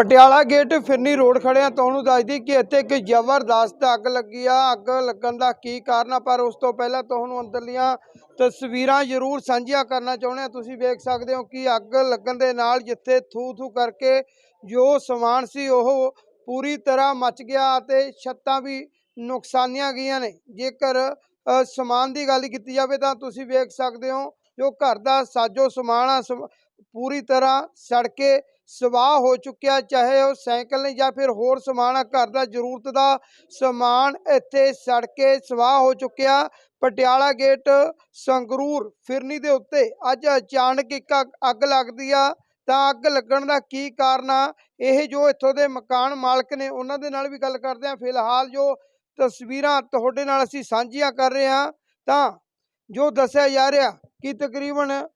Patiala gate ਫਿਰਨੀ road ਖੜੇ ਤੁਹਾਨੂੰ ਦੱਸਦੀ ਕਿ ਇੱਥੇ ਇੱਕ ਜ਼ਬਰਦਸਤ ਅੱਗ ਲੱਗੀ ਆ। ਅੱਗ ਲੱਗਣ ਦਾ ਕੀ ਕਾਰਨ ਆ? ਪਰ ਉਸ ਤੋਂ ਪਹਿਲਾਂ ਤੁਹਾਨੂੰ ਅੰਦਰਲੀਆਂ ਤਸਵੀਰਾਂ ਜ਼ਰੂਰ ਸਾਂਝੀਆਂ ਕਰਨਾ ਚਾਹੁੰਦੇ ਆ। ਤੁਸੀਂ ਵੇਖ ਸਕਦੇ ਹੋ ਕਿ ਅੱਗ ਲੱਗਣ ਦੇ ਨਾਲ ਜਿੱਥੇ ਥੂ ਥੂ ਕਰਕੇ ਜੋ ਸਮਾਨ ਸੀ ਉਹ ਪੂਰੀ ਤਰ੍ਹਾਂ ਮੱਚ ਗਿਆ ਅਤੇ ਛੱਤਾਂ ਵੀ ਨੁਕਸਾਨੀਆਂ ਗਈਆਂ ਨੇ। ਜੇਕਰ ਸਮਾਨ ਦੀ ਗੱਲ ਕੀਤੀ ਜਾਵੇ ਤਾਂ ਤੁਸੀਂ ਵੇਖ ਸਕਦੇ ਹੋ ਜੋ ਘਰ ਦਾ ਸਾਜੋ ਸਮਾਨ ਆ, ਸਮ- ਪੂਰੀ ਤਰ੍ਹਾਂ ਸੜ ਕੇ ਸਵਾਹ ਹੋ ਚੁੱਕਿਆ, ਚਾਹੇ ਉਹ ਸਾਈਕਲ ਨੇ ਜਾਂ ਫਿਰ ਹੋਰ ਸਮਾਨ ਆ ਘਰ ਦਾ ਜ਼ਰੂਰਤ ਦਾ ਸਮਾਨ ਇੱਥੇ ਸੜ ਕੇ ਸਵਾਹ ਹੋ ਚੁੱਕਿਆ। ਪਟਿਆਲਾ ਗੇਟ, ਸੰਗਰੂਰ, ਫਿਰਨੀ ਦੇ ਉੱਤੇ। ਅੱਜ ਅਚਾਨਕ ਇੱਕ ਅੱਗ- ਅੱਗ ਲੱਗਦੀ ਆ, ਤਾਂ ਅੱਗ ਲੱਗਣ ਦਾ ਕੀ ਕਾਰਨ ਆ? ਇਹ ਜੋ ਇੱਥੋਂ ਦੇ ਮਕਾਨ ਮਾਲਕ ਨੇ, ਉਹਨਾਂ ਦੇ ਨਾਲ ਵੀ ਗੱਲ ਕਰਦੇ ਆ ਫਿਲਹਾਲ ਜੋ ਤਸਵੀਰਾਂ ਤੁਹਾਡੇ ਨਾਲ ਅਸੀਂ ਸਾਂਝੀਆਂ ਕਰ ਰਹੇ ਹਾਂ, ਤਾਂ ਜੋ ਦੱਸਿਆ ਜਾ ਰਿਹਾ ਕਿ ਤਕਰੀਬਨ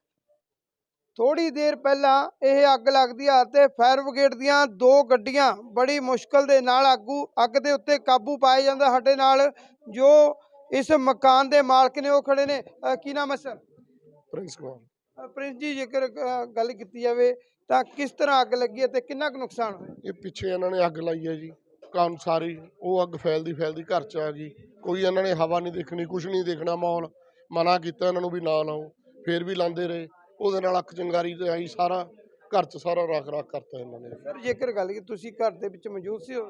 ਥੋੜੀ ਦੇਰ ਪਹਿਲਾਂ ਇਹ ਅੱਗ ਲੱਗਦੀ ਆ ਤੇ ਫਾਇਰ ਬ੍ਰਿਗੇਡ ਦੀਆਂ ਦੋ ਗੱਡੀਆਂ ਬੜੀ ਮੁਸ਼ਕਲ ਦੇ ਨਾਲ ਆਗੂ ਅੱਗ ਦੇ ਉੱਤੇ ਕਾਬੂ ਪਾਇਆ ਜਾਂਦਾ ਸਾਡੇ ਨਾਲ ਜੋ ਇਸ ਮਕਾਨ ਦੇ ਮਾਲਕ ਨੇ ਉਹ ਖੜੇ ਨੇ। ਅ, ਕੀ ਨਾਮ ਹੈ ਸਰ? ਪ੍ਰਿੰਸ ਕੁਮਾਰ ਅ, ਪ੍ਰਿੰਸ ਜੀ ਜੇਕਰ ਅ, ਗੱਲ ਕੀਤੀ ਜਾਵੇ ਤਾਂ ਕਿਸ ਤਰ੍ਹਾਂ ਅੱਗ ਲੱਗੀ ਹੈ ਤੇ ਕਿੰਨਾ ਕੁ ਨੁਕਸਾਨ ਹੋਇਆ? ਇਹ ਪਿੱਛੇ ਇਹਨਾਂ ਨੇ ਅੱਗ ਲਾਈ ਹੈ ਜੀ। ਕਾਨ ਸਾਰੀ ਉਹ ਅੱਗ ਫੈਲਦੀ ਫੈਲਦੀ ਘਰ ਚ ਆ ਗਈ। ਕੋਈ ਇਹਨਾਂ ਨੇ ਹਵਾ ਨਹੀਂ ਦੇਖਣੀ ਕੁਝ ਨਹੀਂ ਦੇਖਣਾ ਮਾਹੌਲ। ਮਨਾ ਕੀਤਾ ਇਹਨਾਂ ਨੂੰ ਵੀ ਨਾ ਲਾਓ ਫੇਰ ਵੀ ਲਾਉਂਦੇ ਰਹੇ। ਉਹਦੇ ਨਾਲ ਅੱਖ ਚੰਗਾਰੀ ਤੇ ਆਈ ਸਾਰਾ ਘਰ ਚ ਸਾਰਾ ਰਾਖ ਰਾਖ ਕਰਤਾ ਇਹਨਾਂ ਨੇ। ਸਰ ਜੇਕਰ ਗੱਲ ਕੀ ਤੁਸੀਂ ਘਰ ਦੇ ਵਿੱਚ ਮੌਜੂਦ ਸੀ ਹੋ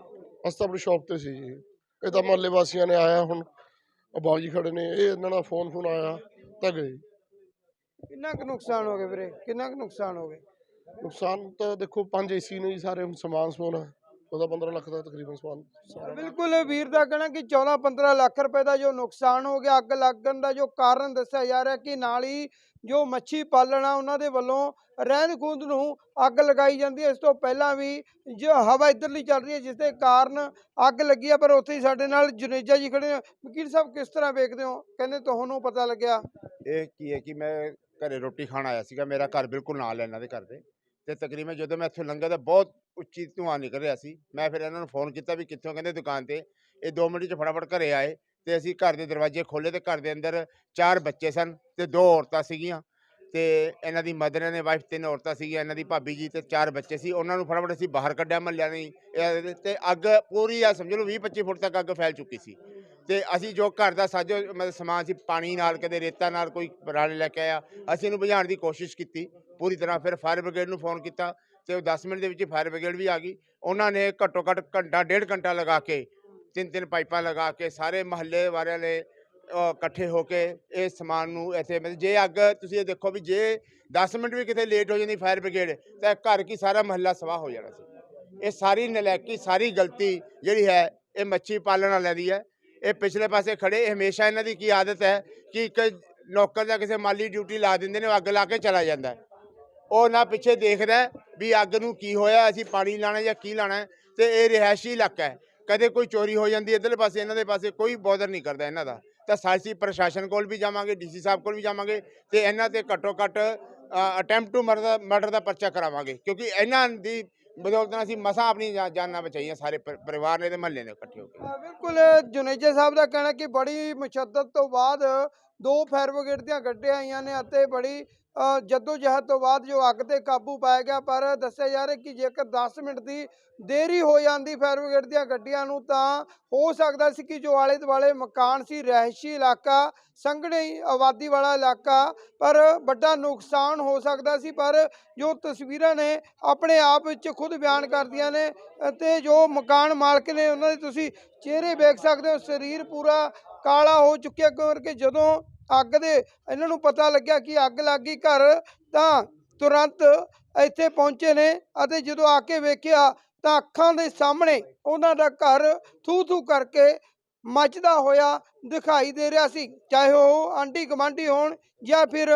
ਅਸੀਂ ਤਾਂ ਆਪਣੀ ਸ਼ਾਪ ਤੇ ਸੀ ਜੀ। ਇਹ ਤਾਂ ਮਹੱਲੇ ਵਾਸੀਆਂ ਨੇ ਆਇਆ ਹੁਣ ਉਹ ਬਾਊ ਜੀ ਖੜੇ ਨੇ ਇਹ ਇਹਨਾਂ ਦਾ ਫੋਨ ਫੋਨ ਆਇਆ ਤਾਂ ਗਏ। ਕਿੰਨਾ ਕੁ ਨੁਕਸਾਨ ਹੋ ਗਿਆ ਵੀਰੇ? ਕਿੰਨਾ ਕੁ ਨੁਕਸਾਨ ਹੋ ਗਿਆ? ਨੁਕਸਾਨ ਤਾਂ ਦੇਖੋ ਪੰਜ ਏਸੀ ਨੇ ਜੀ ਸਾਰੇ ਹੁਣ ਸਮਾਨ ਸਮੂਨ ਹੈ ਉਹਦਾ 15 ਲੱਖ ਦਾ ਤਕਰੀਬਨ ਸਾਰਾ ਬਿਲਕੁਲ ਵੀਰ ਦਾ ਕਹਿਣਾ ਕਿ 14-15 ਲੱਖ ਰੁਪਏ ਦਾ ਜੋ ਨੁਕਸਾਨ ਹੋ ਗਿਆ ਅੱਗ ਲੱਗਣ ਦਾ ਜੋ ਕਾਰਨ ਦੱਸਿਆ ਜਾ ਰਿਹਾ ਕਿ ਨਾਲ ਹੀ ਜੋ ਮੱਛੀ ਪਾਲਣਾ ਉਹਨਾਂ ਦੇ ਵੱਲੋਂ ਰਹਿੰਦ ਖੂੰਦ ਨੂੰ ਅੱਗ ਲਗਾਈ ਜਾਂਦੀ ਹੈ। ਇਸ ਤੋਂ ਪਹਿਲਾਂ ਵੀ ਜੋ ਹਵਾ ਇੱਧਰਲੀ ਚੱਲ ਰਹੀ ਹੈ ਜਿਸ ਦੇ ਕਾਰਨ ਅੱਗ ਲੱਗੀ ਹੈ ਪਰ ਉੱਥੇ ਹੀ ਸਾਡੇ ਨਾਲ ਜੁਨੇਜਾ ਜੀ ਖੜੇ ਨੇ। ਵਕੀਲ ਸਾਹਿਬ ਕਿਸ ਤਰ੍ਹਾਂ ਵੇਖਦੇ ਹੋ? ਕਹਿੰਦੇ ਤੁਹਾਨੂੰ ਪਤਾ ਲੱਗਿਆ। ਇਹ ਕੀ ਹੈ ਕਿ ਮੈਂ ਘਰੇ ਰੋਟੀ ਖਾਣ ਆਇਆ ਸੀਗਾ ਮੇਰਾ ਘਰ ਬਿਲਕੁਲ ਨਾਲ ਹੈ ਇਹਨਾਂ ਦੇ ਘਰ ਦੇ। ਤੇ ਤਕਰੀਬਨ ਜਦੋਂ ਮੈਂ ਇੱਥੋਂ ਲੰਘਿਆ ਤਾਂ ਬਹੁਤ ਉੱਚੀ ਧੂੰਆਂ ਨਿਕਲ ਰਿਹਾ ਸੀ। ਮੈਂ ਫਿਰ ਇਹਨਾਂ ਨੂੰ ਫੋਨ ਕੀਤਾ ਵੀ ਕਿੱਥੋਂ ਕਹਿੰਦੇ ਦੁਕਾਨ ਤੇ। ਇਹ 2 ਮਿੰਟ 'ਚ ਫਟਾਫਟ ਘਰੇ ਆਏ ਤੇ ਅਸੀਂ ਘਰ ਦੇ ਦਰਵਾਜ਼ੇ ਖੋਲੇ ਤੇ ਘਰ ਦੇ ਅੰਦਰ ਚਾਰ ਬੱਚੇ ਸਨ ਤੇ ਦੋ ਔਰਤਾਂ ਸੀਗੀਆਂ ਤੇ ਇਹਨਾਂ ਦੀ ਮਦਰ ਨੇ ਵਾਈਫ ਤਿੰਨ ਔਰਤਾਂ ਸੀਗੀਆਂ, ਇਹਨਾਂ ਦੀ ਭਾਬੀ ਜੀ ਤੇ ਚਾਰ ਬੱਚੇ ਸੀ। ਉਹਨਾਂ ਨੂੰ ਫਟਾਫਟ ਅਸੀਂ ਬਾਹਰ ਕੱਢਿਆ ਮਹੱਲਿਆਂ ਨੇ ਇਹ- ਤੇ ਅੱਗ ਪੂਰੀ ਆ ਸਮਝ ਲਓ 20 25 ਫੁੱਟ ਤੱਕ ਅੱਗ ਫੈਲ ਚੁੱਕੀ ਸੀ। ਤੇ ਅਸੀਂ ਜੋ ਘਰ ਦਾ ਸਾਜੋ ਮਤਲਬ ਸਮਾਨ ਸੀ ਪਾਣੀ ਨਾਲ ਕਦੇ ਰੇਤਾ ਨਾਲ ਕੋਈ ਰਾਲੇ ਲੈ ਕੇ ਆਇਆ। ਅਸੀਂ ਇਹਨੂੰ ਬੁਝਾਉਣ ਦੀ ਕੋਸ਼ਿਸ਼ ਕੀਤੀ। ਪੂਰੀ ਤਰ੍ਹਾਂ ਫਿਰ ਫਾਇਰ ਬ੍ਰਿਗੇਡ ਨੂੰ ਫੋਨ ਕੀਤਾ ਤੇ ਉਹ 10 ਮਿੰਟ ਦੇ ਵਿੱਚ ਫਾਇਰ ਬ੍ਰਿਗੇਡ ਵੀ ਆ ਗਈ। ਉਹਨਾਂ ਨੇ ਘੱਟੋ ਘੱਟ ਘੰਟਾ ਡੇਢ ਘੰਟਾ ਲਗਾ ਕੇ ਤਿੰਨ ਤਿੰਨ ਪਾਈਪਾਂ ਲਗਾ ਕੇ ਸਾਰੇ ਮਹੱਲੇ ਵਾਲਿਆਂ ਨੇ ਇਕੱਠੇ ਹੋ ਕੇ ਇਹ ਸਮਾਨ ਨੂੰ ਇੱਥੇ ਮਤਲਬ ਜੇ ਅੱਗ, ਤੁਸੀਂ ਇਹ ਦੇਖੋ ਵੀ ਜੇ 10 ਮਿੰਟ ਵੀ ਕਿਤੇ ਲੇਟ ਹੋ ਜਾਂਦੀ ਫਾਇਰ ਬ੍ਰਿਗੇਡ, ਤਾਂ ਘਰ ਕੀ ਸਾਰਾ ਮਹੱਲਾ ਸਵਾਹ ਹੋ ਜਾਣਾ ਸੀ। ਇਹ ਸਾਰੀ ਨਲੈਕੀ ਸਾਰੀ ਗਲਤੀ ਜਿਹੜੀ ਹੈ, ਇਹ ਮੱਛੀ ਪਾਲਣ ਵਾਲਿਆਂ ਦੀ ਹੈ। ਇਹ ਪਿਛਲੇ ਪਾਸੇ ਖੜੇ ਇਹ ਹਮੇਸ਼ਾ ਇਹਨਾਂ ਦੀ ਕੀ ਆਦਤ ਹੈ ਕਿ ਇੱਕ ਨੌਕਰ ਜਾਂ ਕਿਸੇ ਮਾਲੀ ਡਿਊਟੀ ਲਾ ਦਿੰਦੇ ਨੇ, ਉਹ ਅੱਗ ਲਾ ਕੇ ਚਲਾ ਜਾਂਦਾ ਉਹ ਨਾ ਪਿੱਛੇ ਦੇਖਦਾ ਵੀ ਅੱਗ ਨੂੰ ਕੀ ਹੋਇਆ, ਅਸੀਂ ਪਾਣੀ ਲਾਣਾ ਜਾਂ ਕੀ ਲਾਣਾ ਹੈ, ਤੇ ਇਹ ਰਿਹਾਇਸ਼ੀ ਇਲਾਕਾ ਹੈ। ਕਦੇ ਕੋਈ ਚੋਰੀ ਹੋ ਜਾਂਦੀ ਹੈ, ਇੱਧਰਲੇ ਪਾਸੇ, ਇਹਨਾਂ ਦੇ ਪਾਸੇ ਕੋਈ ਬੋਦਰ ਨਹੀਂ ਕਰਦਾ ਇਹਨਾਂ ਦਾ। ਤਾਂ ਸਾਡੀ ਪ੍ਰਸ਼ਾਸਨ ਕੋਲ ਵੀ ਜਾਵਾਂਗੇ, ਡੀਸੀ ਸਾਹਿਬ ਕੋਲ ਵੀ ਜਾਵਾਂਗੇ ਤੇ ਇਹਨਾਂ ਤੇ ਘੱਟੋ ਘੱਟ ਅਟੈਂਪਟ ਟੂ ਮਰਡਰ ਮਰਡਰ ਦਾ ਪਰਚਾ ਕਰਾਵਾਂਗੇ। ਕਿਉਂਕਿ ਇਹਨਾਂ ਦੀ ਬਦੌਲਤ ਨਾਲ ਅਸੀਂ ਮਸਾਂ ਆਪਣੀ ਜਾਨਾਂ ਬਚਾਈਆਂ ਸਾਰੇ ਪਰਿਵਾਰ ਨੇ ਤੇ ਮਹੱਲੇ ਨੇ ਇਕੱਠੇ ਹੋ ਕੇ। ਬਿਲਕੁਲ, ਜੁਨੇਜਾ ਸਾਹਿਬ ਦਾ ਕਹਿਣਾ ਕਿ ਬੜੀ ਮੁਸ਼ੱਦਤ ਤੋਂ ਬਾਅਦ ਦੋ ਫਾਇਰ ਬ੍ਰਿਗੇਡ ਦੀਆਂ ਗੱਡੀਆਂ ਆਈਆਂ ਨੇ ਅਤੇ ਬੜੀ ਜੱਦੋ ਜਹਿਦ ਤੋਂ ਬਾਅਦ ਜੋ ਅੱਗ ਤੇ ਕਾਬੂ ਪਾਇਆ ਗਿਆ, ਪਰ ਦੱਸਿਆ ਜਾ ਰਿਹਾ ਕਿ ਜੇਕਰ 10 ਮਿੰਟ ਦੀ ਦੇਰੀ ਹੋ ਜਾਂਦੀ ਫਾਇਰ ਬ੍ਰਿਗੇਡ ਦੀਆਂ ਗੱਡੀਆਂ ਨੂੰ, ਤਾਂ ਹੋ ਸਕਦਾ ਸੀ ਕਿ ਜੋ ਆਲੇ ਦੁਆਲੇ ਮਕਾਨ ਸੀ, ਰਹਿਸ਼ੀ ਇਲਾਕਾ, ਸੰਘਣੀ ਆਬਾਦੀ ਵਾਲਾ ਇਲਾਕਾ, ਪਰ ਵੱਡਾ ਨੁਕਸਾਨ ਹੋ ਸਕਦਾ ਸੀ, ਪਰ ਜੋ ਤਸਵੀਰਾਂ ਨੇ ਆਪਣੇ ਆਪ ਵਿੱਚ ਖੁਦ ਬਿਆਨ ਕਰਦੀਆਂ ਨੇ ਅਤੇ ਜੋ ਮਕਾਨ ਮਾਲਕ ਨੇ, ਉਹਨਾਂ ਦੇ ਤੁਸੀਂ ਚਿਹਰੇ ਵੇਖ ਸਕਦੇ ਹੋ, ਸਰੀਰ ਪੂਰਾ ਕਾਲਾ ਹੋ ਚੁੱਕਿਆ ਕਿਉਂਕਿ ਜਦੋਂ ਅੱਗ ਦੇ ਇਹਨਾਂ ਨੂੰ ਪਤਾ ਲੱਗਿਆ ਕਿ ਅੱਗ ਲੱਗ ਗਈ ਘਰ, ਤਾਂ ਤੁਰੰਤ ਇੱਥੇ ਪਹੁੰਚੇ ਨੇ ਅਤੇ ਜਦੋਂ ਆ ਕੇ ਵੇਖਿਆ ਤਾਂ ਅੱਖਾਂ ਦੇ ਸਾਹਮਣੇ ਉਹਨਾਂ ਦਾ ਘਰ ਥੂ ਥੂ ਕਰਕੇ ਮੱਚਦਾ ਹੋਇਆ ਦਿਖਾਈ ਦੇ ਰਿਹਾ ਸੀ। ਚਾਹੇ ਉਹ ਆਂਢੀ ਗੁਆਂਢੀ ਹੋਣ ਜਾਂ ਫਿਰ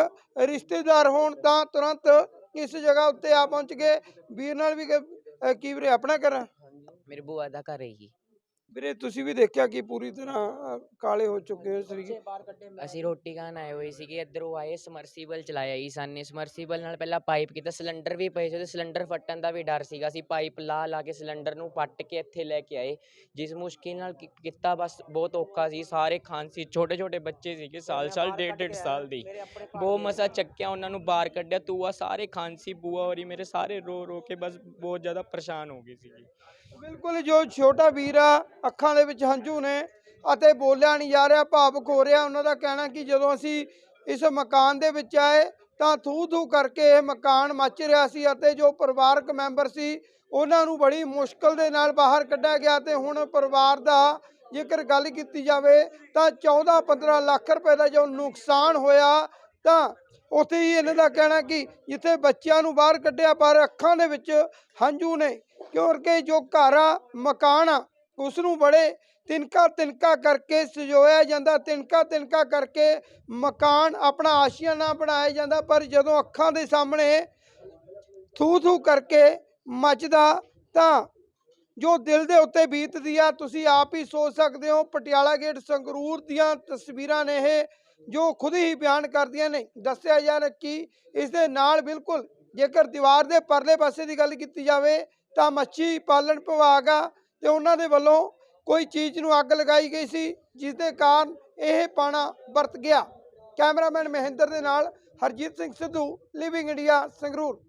ਰਿਸ਼ਤੇਦਾਰ ਹੋਣ, ਤਾਂ ਤੁਰੰਤ ਇਸ ਜਗ੍ਹਾ ਉੱਤੇ ਆ ਪਹੁੰਚ ਗਏ। ਵੀਰ ਨਾਲ ਵੀ ਕੀ ਵੀਰੇ, ਆਪਣਾ ਘਰ ਮੇਰੇ ਬੂਆ ਦਾ ਘਰ ਹੈ ਜੀ। ਵੀਰੇ ਤੁਸੀਂ ਵੀ ਦੇਖਿਆ ਕਿ ਪੂਰੀ ਤਰ੍ਹਾਂ ਕਾਲੇ ਹੋ ਚੁੱਕੇ ਹੋ ਸਰੀਰ? ਅਸੀਂ ਰੋਟੀ ਖਾਣ ਆਏ ਹੋਏ ਸੀਗੇ ਇੱਧਰੋਂ ਆਏ ਸਮਰਸੀਬਲ ਚਲਾਇਆ ਜੀ ਸਾਨੇ। ਸਮਰਸੀਬਲ ਨਾਲ ਪਹਿਲਾਂ ਪਾਈਪ ਕੀਤਾ ਸਿਲੰਡਰ ਵੀ ਪਏ ਸੀ ਤੇ ਸਿਲੰਡਰ ਫਟਣ ਦਾ ਵੀ ਡਰ ਸੀਗਾ। ਅਸੀਂ ਪਾਈਪ ਲਾ ਲਾ ਕੇ ਸਿਲੰਡਰ ਨੂੰ ਪੱਟ ਕੇ ਇੱਥੇ ਲੈ ਕੇ ਆਏ। ਜਿਸ ਮੁਸ਼ਕਿਲ ਨਾਲ ਕੀ- ਕੀਤਾ ਬਸ ਬਹੁਤ ਔਖਾ ਸੀ। ਸਾਰੇ ਖਾਂਸੀ ਛੋਟੇ ਛੋਟੇ ਬੱਚੇ ਸੀਗੇ ਸਾਲ ਸਾਲ ਡੇਢ ਡੇਢ ਸਾਲ ਦੀ। ਬਹੁਤ ਮਸਾ ਚੱਕਿਆ ਉਹਨਾਂ ਨੂੰ ਬਾਹਰ ਕੱਢਿਆ। ਤੂਆ ਸਾਰੇ ਖਾਂਸੀ ਬੂਆ ਹੋਰੀ ਮੇਰੇ ਸਾਰੇ ਰੋ ਰੋ ਕੇ ਬਸ ਬਹੁਤ ਜ਼ਿਆਦਾ ਪਰੇਸ਼ਾਨ ਹੋ ਗਏ ਸੀ ਜੀ ਬਿਲਕੁਲ ਜੋ ਛੋਟਾ ਵੀਰ ਆ ਅੱਖਾਂ ਦੇ ਵਿੱਚ ਹੰਝੂ ਨੇ ਅਤੇ ਬੋਲਿਆ ਨਹੀਂ ਜਾ ਰਿਹਾ, ਭਾਵੁਕ ਹੋ ਰਿਹਾ। ਉਹਨਾਂ ਦਾ ਕਹਿਣਾ ਕਿ ਜਦੋਂ ਅਸੀਂ ਇਸ ਮਕਾਨ ਦੇ ਵਿੱਚ ਆਏ ਤਾਂ ਥੂ ਥੂ ਕਰਕੇ ਇਹ ਮਕਾਨ ਮੱਚ ਰਿਹਾ ਸੀ ਅਤੇ ਜੋ ਪਰਿਵਾਰਕ ਮੈਂਬਰ ਸੀ, ਉਹਨਾਂ ਨੂੰ ਬੜੀ ਮੁਸ਼ਕਲ ਦੇ ਨਾਲ ਬਾਹਰ ਕੱਢਿਆ ਗਿਆ ਤੇ ਹੁਣ ਪਰਿਵਾਰ ਦਾ ਜੇਕਰ ਗੱਲ ਕੀਤੀ ਜਾਵੇ ਤਾਂ 14-15 ਲੱਖ ਰੁਪਏ ਦਾ ਜੋ ਨੁਕਸਾਨ ਹੋਇਆ ਤਾਂ ਉੱਥੇ ਹੀ ਇਹਨਾਂ ਦਾ ਕਹਿਣਾ ਕਿ ਜਿੱਥੇ ਬੱਚਿਆਂ ਨੂੰ ਬਾਹਰ ਕੱਢਿਆ ਪਰ ਅੱਖਾਂ ਦੇ ਵਿੱਚ ਹੰਝੂ ਨੇ। ਕਿਉਂਕਿ ਜੋ ਘਰ ਆ, ਮਕਾਨ ਆ ਉਸ ਨੂੰ ਬੜੇ ਤਿਨਕਾ ਤਿਨਕਾ ਕਰਕੇ ਸਜੋਇਆ ਜਾਂਦਾ, ਤਿਨਕਾ ਤਿਨਕਾ ਕਰਕੇ ਮਕਾਨ ਆਪਣਾ ਆਸ਼ੀਆਨਾ ਬਣਾਇਆ ਜਾਂਦਾ, ਪਰ ਜਦੋਂ ਅੱਖਾਂ ਦੇ ਸਾਹਮਣੇ ਥੂ ਥੂ ਕਰਕੇ ਮੱਚਦਾ ਤਾਂ ਜੋ ਦਿਲ ਦੇ ਉੱਤੇ ਬੀਤਦੀ ਆ, ਤੁਸੀਂ ਆਪ ਹੀ ਸੋਚ ਸਕਦੇ ਹੋ, ਪਟਿਆਲਾ ਗੇਟ ਸੰਗਰੂਰ ਦੀਆਂ ਤਸਵੀਰਾਂ ਨੇ ਇਹ, ਜੋ ਖੁਦ ਹੀ ਬਿਆਨ ਕਰਦੀਆਂ ਨੇ। ਦੱਸਿਆ ਜਾ ਰਿਹਾ ਕਿ ਇਸ ਦੇ ਨਾਲ ਬਿਲਕੁਲ ਜੇਕਰ ਦੀਵਾਰ ਦੇ ਪਰਲੇ ਪਾਸੇ ਦੀ ਗੱਲ ਕੀਤੀ ਜਾਵੇ, ਤਾਂ ਮੱਛੀ ਪਾਲਣ ਵਿਭਾਗ ਆ ਤੇ ਉਹਨਾਂ ਦੇ ਵੱਲੋਂ ਕੋਈ ਚੀਜ਼ ਨੂੰ ਅੱਗ ਲਗਾਈ ਗਈ ਸੀ, ਜਿਸ ਦੇ ਕਾਰਨ ਇਹ ਪਾਣਾ ਵਰਤ ਗਿਆ। ਕੈਮਰਾਮੈਨ ਮਹਿੰਦਰ ਦੇ ਨਾਲ ਹਰਜੀਤ ਸਿੰਘ ਸਿੱਧੂ ਲਿਵਿੰਗ ਇੰਡੀਆ ਸੰਗਰੂਰ।